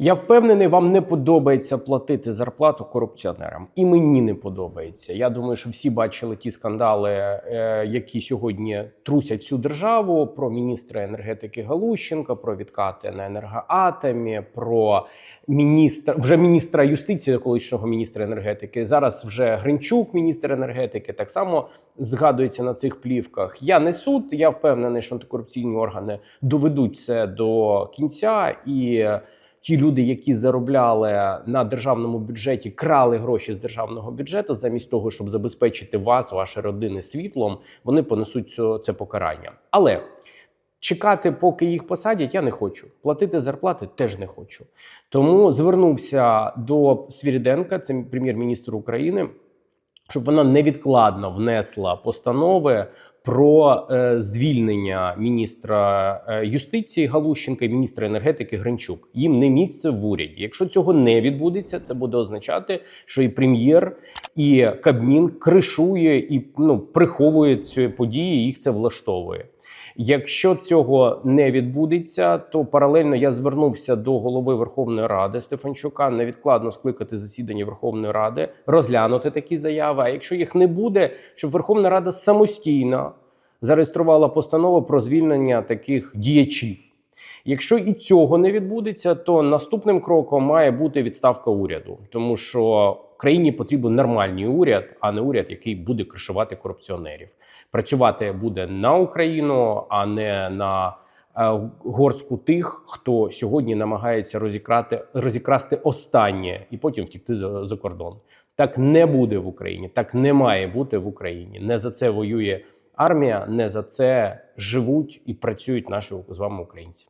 Я впевнений, вам не подобається платити зарплату корупціонерам, і мені не подобається. Я думаю, що всі бачили ті скандали, е, які сьогодні трусять всю державу. Про міністра енергетики Галущенка, про відкати на енергоатомі, про міністра вже міністра юстиції, колишнього міністра енергетики. Зараз вже Гринчук, міністр енергетики, так само згадується на цих плівках. Я не суд. Я впевнений, що антикорупційні органи доведуть це до кінця і. Ті люди, які заробляли на державному бюджеті, крали гроші з державного бюджету, замість того, щоб забезпечити вас, ваші родини світлом, вони понесуть цю, це покарання. Але чекати, поки їх посадять, я не хочу. Платити зарплати теж не хочу. Тому звернувся до Свіріденка, це прем'єр-міністр України, щоб вона невідкладно внесла постанови про е, звільнення міністра е, юстиції Галущенка і міністра енергетики Гринчук. Їм не місце в уряді. Якщо цього не відбудеться, це буде означати, що і прем'єр, і Кабмін кришує і ну приховує ці події. Їх це влаштовує. Якщо цього не відбудеться, то паралельно я звернувся до голови Верховної Ради Стефанчука невідкладно скликати засідання Верховної Ради, розглянути такі заяви. А якщо їх не буде, щоб Верховна Рада самостійно зареєструвала постанову про звільнення таких діячів. Якщо і цього не відбудеться, то наступним кроком має бути відставка уряду, тому що країні потрібен нормальний уряд, а не уряд, який буде кришувати корупціонерів. Працювати буде на Україну, а не на е, горстку тих, хто сьогодні намагається розікрати розікрасти останнє і потім втікти за, за кордон. Так не буде в Україні, так не має бути в Україні. Не за це воює армія, не за це живуть і працюють наші з вами українці.